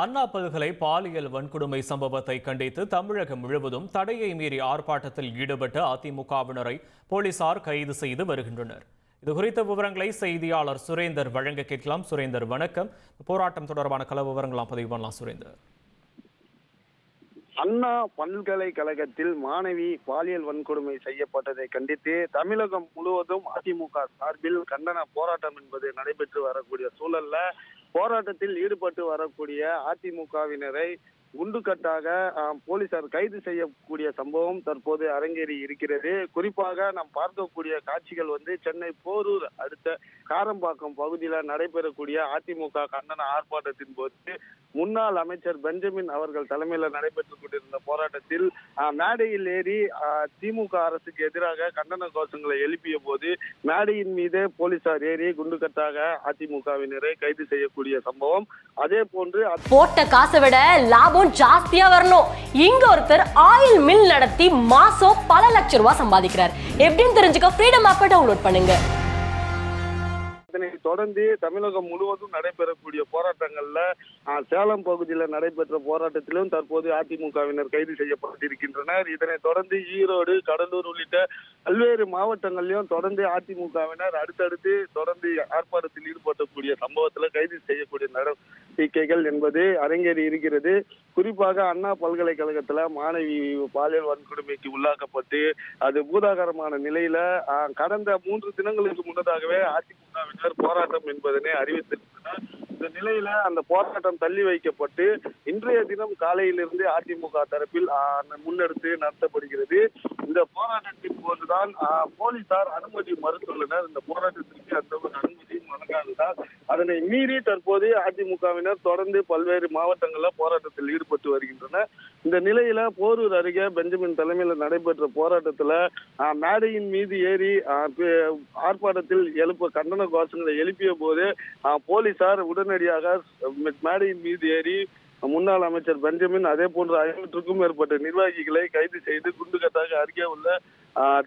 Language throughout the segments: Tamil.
அண்ணா பல்கலை பாலியல் வன்கொடுமை சம்பவத்தை கண்டித்து தமிழகம் முழுவதும் தடையை மீறி ஆர்ப்பாட்டத்தில் ஈடுபட்ட அதிமுகவினரை போலீசார் கைது செய்து வருகின்றனர். இது குறித்த விவரங்களை செய்தியாளர் சுரேந்தர் வழங்க கேட்கலாம். சுரேந்தர் வணக்கம். போராட்டம் தொடர்பான கள விவரங்களாம் பதிவு பண்ணலாம் சுரேந்தர். அண்ணா பல்கலைக்கழகத்தில் மாணவி பாலியல் வன்கொடுமை செய்யப்பட்டதை கண்டித்து தமிழகம் முழுவதும் அதிமுக சார்பில் கண்டன போராட்டம் என்பது நடைபெற்று வரக்கூடிய சூழல்ல போராட்டத்தில் ஈடுபட்டு வரக்கூடிய அதிமுகவினரை குண்டுக்கட்டாக போலீசார் கைது செய்யக்கூடிய சம்பவம் தற்போது அரங்கேறி இருக்கிறது. குறிப்பாக நாம் பார்க்கக்கூடிய காட்சிகள் வந்து சென்னை போரூர் அடுத்த காரம்பாக்கம் பகுதியில் நடைபெறக்கூடிய அதிமுக கண்டன ஆர்ப்பாட்டத்தின் போது முன்னாள் அமைச்சர் பெஞ்சமின் அவர்கள் தலைமையில் நடைபெற்றுக் கொண்டிருந்த போராட்டத்தில் மேடையில் ஏறி திமுக அரசுக்கு எதிராக கண்டன கோஷங்களை எழுப்பிய போது மேடையின் மீது போலீசார் ஏறி குண்டுக்கட்டாக அதிமுகவினரை கைது செய்யக்கூடிய சம்பவம். அதே போன்று போட்ட காசை விட லாபம் ஜாஸ்தியா வரணும். இங்க ஒருத்தர் ஆயில் மில் நடத்தி மாசம் பல லட்சம் ரூபாய் சம்பாதிக்கிறார். எப்படின்னு தெரிஞ்சுக்க ஃப்ரீடம் ஆப்பை டவுன்லோட் பண்ணுங்க. இதனை தொடர்ந்து தமிழகம் முழுவதும் நடைபெறக்கூடிய போராட்டங்கள்ல சேலம் பகுதியில் நடைபெற்ற போராட்டத்திலும் தற்போது அதிமுகவினர் கைது செய்யப்பட்டிருக்கின்றனர். இதனை தொடர்ந்து ஈரோடு கடலூர் உள்ளிட்ட பல்வேறு மாவட்டங்களிலும் தொடர்ந்து அதிமுகவினர் அடுத்தடுத்து தொடர்ந்து ஆர்ப்பாட்டத்தில் ஈடுபடக்கூடிய சம்பவத்துல கைது செய்யக்கூடிய நடவடிக்கைகள் என்பது அரங்கேறி இருக்கிறது. குறிப்பாக அண்ணா பல்கலைக்கழகத்துல மாணவி பாலியல் வன்கொடுமைக்கு உள்ளாக்கப்பட்டு அது பூதாகரமான நிலையில கடந்த மூன்று தினங்களுக்கு முன்னதாகவே அதிமுகவினர் போராட்டம் என்பதனை அறிவித்திருந்தனர். இந்த நிலையில அந்த போராட்டம் தள்ளி வைக்கப்பட்டு இன்றைய தினம் காலையிலிருந்து அதிமுக தரப்பில் முன்னெடுத்து நடத்தப்படுகிறது. இந்த போராட்டத்தின் போதுதான் போலீசார் அனுமதி மறுத்துள்ளனர். இந்த போராட்டத்திற்கு அந்த ஒரு அதனை மீறி தற்போது அதிமுகவினர் தொடர்ந்து பல்வேறு மாவட்டங்களில் போராட்டத்தில் ஈடுபட்டு வருகின்றனர். இந்த நிலையில போரூர் அருகே பெஞ்சமின் தலைமையில் நடைபெற்ற போராட்டத்தில் மேடையின் மீது ஏறி ஆர்ப்பாட்டத்தில் எழுப்ப கண்டன கோஷங்களை எழுப்பிய போது போலீசார் உடனடியாக மேடையின் மீது ஏறி முன்னாள் அமைச்சர் பெஞ்சமின் அதே போன்ற ஐநூற்றுக்கும் மேற்பட்ட நிர்வாகிகளை கைது செய்து குண்டுகட்டாக அருகே உள்ள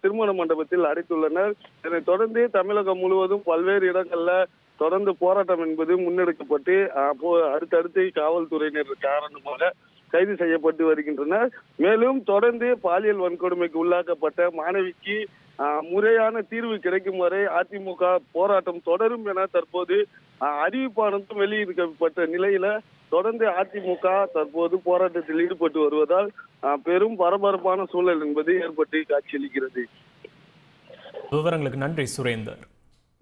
திருமண மண்டபத்தில் அடைத்துள்ளனர். இதனைத் தொடர்ந்து தமிழகம் முழுவதும் பல்வேறு இடங்கள்ல தொடர்ந்து போராட்டம் என்பது முன்னெடுக்கப்பட்டு ஆஹ், அடுத்தடுத்து காவல்துறையினர் காரணமாக கைது செய்யப்பட்டு வருகின்றனர். மேலும் தொடர்ந்து பாலியல் வன்கொடுமைக்கு உள்ளாக்கப்பட்ட மாணவிக்கு ஆஹ், முறையான தீர்வு கிடைக்கும் வரை அதிமுக போராட்டம் தொடரும் என தற்போது ஆஹ், அறிவிப்பானதும் வெளியிடப்பட்ட நிலையில தொடர்ந்து அதிமுக தற்போது போராட்டத்தில் ஈடுபட்டு வருவதால் பெரும் பரபரப்பான சூழல் என்பது ஏற்பட்டு காட்சியளிக்கிறது. விவரங்களுக்கு நன்றி சுரேந்தர்.